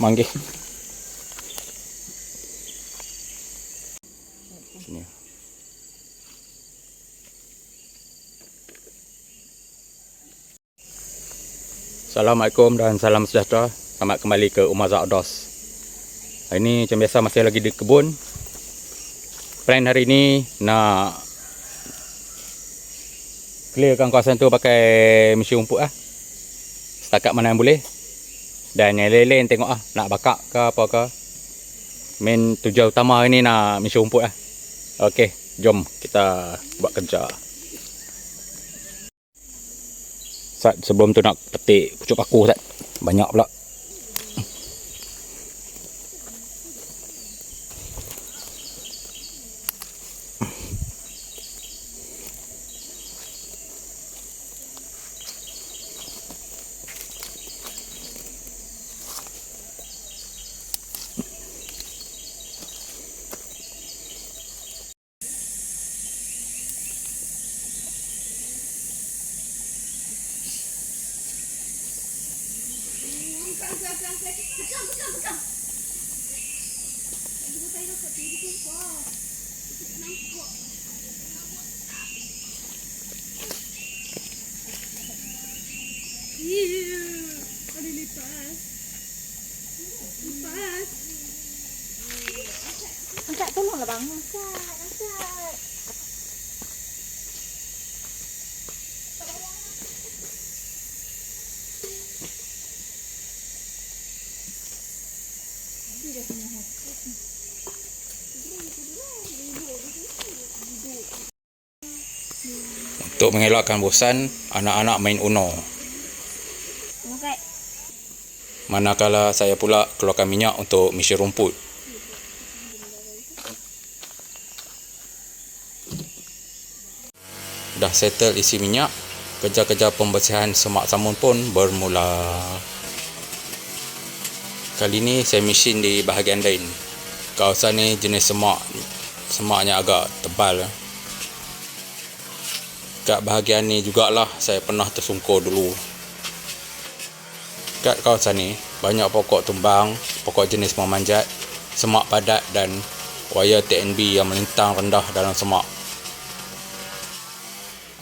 Manggih. Sini. Assalamualaikum dan salam sejahtera. Selamat kembali ke Umar Zakdos. Hari ini macam biasa masih lagi di kebun. Plan hari ini nak clearkan kawasan tu pakai mesin rumput ah. Setakat mana yang boleh. Dan yang lain-lain tengok ah nak bakar ke apa ke. Main tujuan utama ni nak mesin rumput ah. Okey, jom kita buat kerja. Sat sebelum tu nak petik pucuk paku Sat. Banyak pula. Ada Untuk mengelakkan bosan, anak-anak main Uno. Manakala saya pula keluarkan minyak untuk mesin rumput. Dah settle isi minyak, kerja-kerja pembersihan semak samun pun bermula. Kali ni saya mesin di bahagian lain. Kawasan ni jenis semak. Semaknya agak tebal. Kat bahagian ni jugalah saya pernah tersungkur dulu. Kat kawasan ni banyak pokok tumbang, pokok jenis memanjat, semak padat dan wayar TNB yang melintang rendah dalam semak.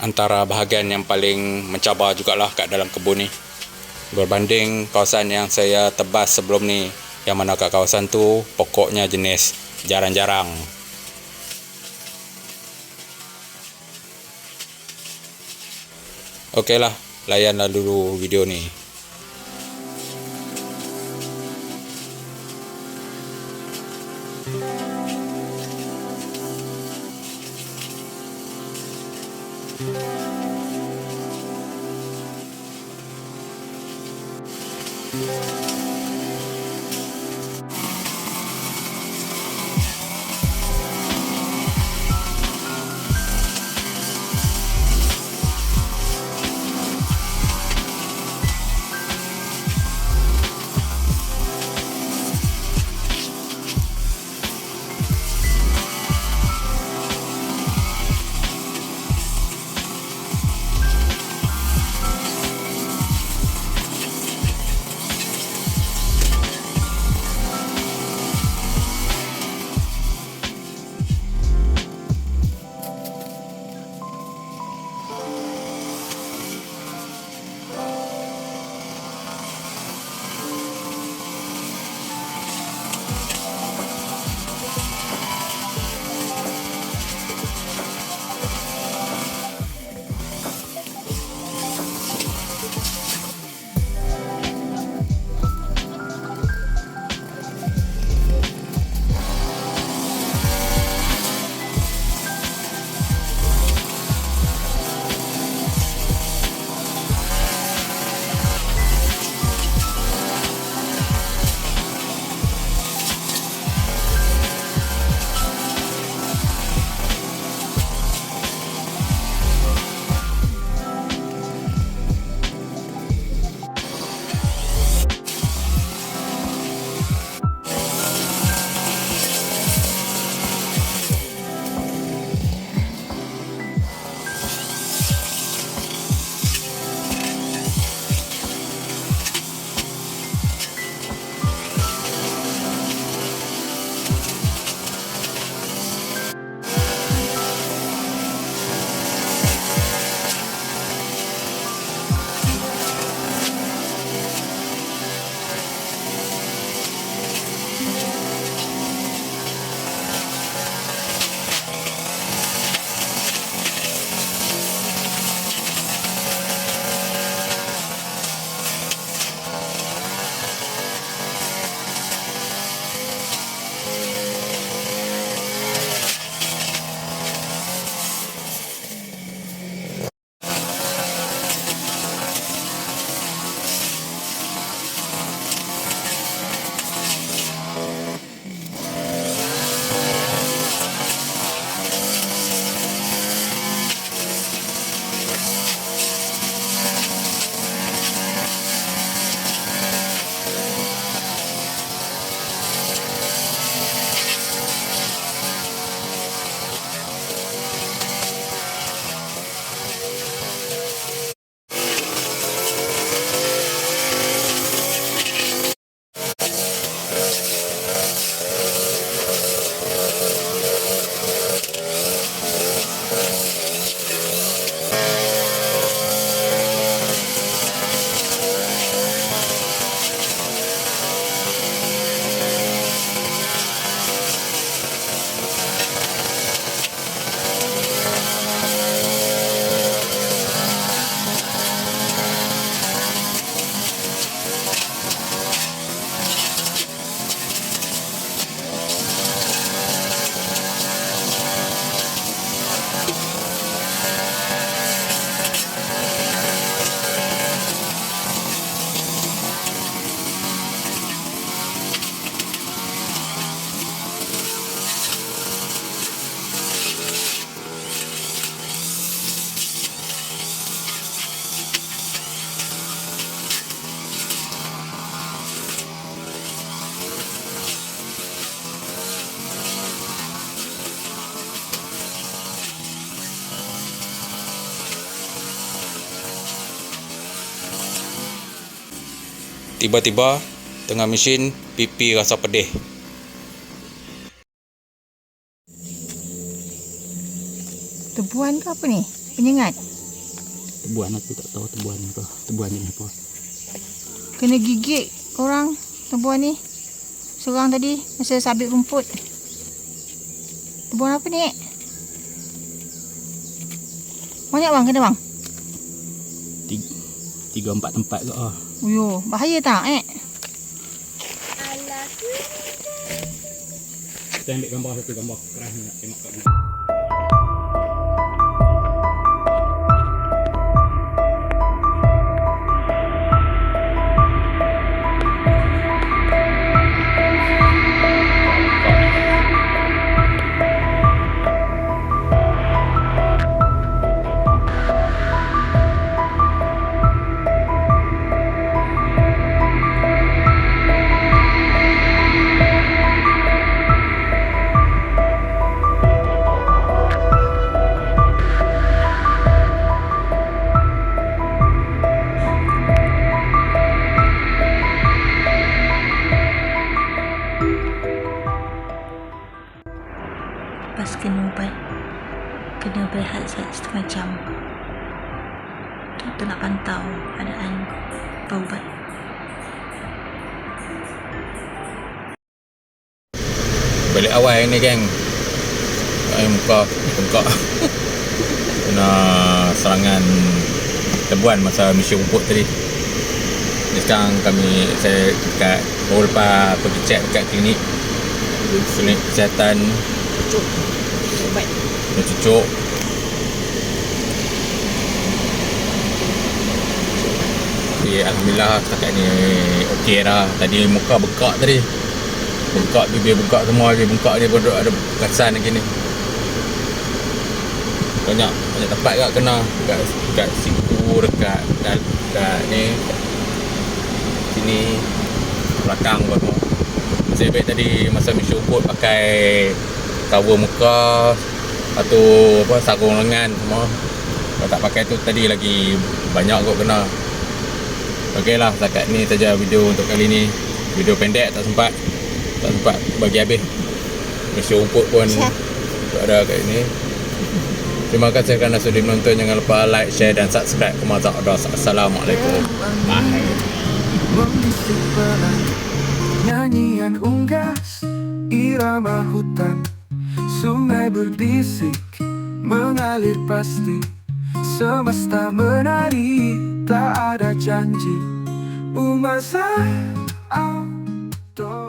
Antara bahagian yang paling mencabar jugalah kat dalam kebun ni. Berbanding kawasan yang saya tebas sebelum ni, yang mana kat kawasan tu pokoknya jenis jarang-jarang. Okey lah, layanlah dulu video ni. Tiba-tiba tengah mesin pipi rasa pedih. Tebuan ke apa ni? Penyengat. Tebuan aku tak tahu tebuan apa. Tebuan ni apa. Kena gigit korang tebuan ni. Serang tadi masa sabit rumput. Tebuan apa ni? Banyak bang kena bang? Tiga, tiga empat tempat ke ah. Uyo, bahaya tak eh? Alah. Kita ambil gambar satu gambar keras ni nak tengok kat Lepas kena ubat Kena berehat set- setengah jam. Doktor nak pantau keadaan berubat Balik awal ni geng. Air muka Bengkak Kena serangan Tebuan masa misi rumput tadi. Jadi sekarang kami Saya dekat Baru lepas pergi check dekat klinik Klinik kesihatan Cucuk. Ubat. Kena cucuk. Tapi Alhamdulillah setakat ni okey dah. Tadi muka bengkak tadi. Bengkak bibir bengkak semua lagi Bengkak ni pun ada bekasan lagi ni. Banyak banyak tempat kat kena. Dekat, dekat siku dekat, dekat, dekat ni. Sini Belakang pun. Saya baik tadi masa misi rumput pakai cover muka Atau apa sarung lengan semua. Kalau tak pakai tu tadi lagi banyak kot kena. Okey lah setakat ni saja video untuk kali ni. Video pendek tak sempat. Tak sempat bagi habis. Misi rumput pun Siap. tak ada kat ni Terima kasih kerana sudi menonton. Jangan lupa like, share dan subscribe Kumazak Adas Assalamualaikum. Bye. Nyanyian unggas Irama hutan Sungai berbisik Mengalir pasti. Semesta menari Tak ada janji. Umasa Outdoor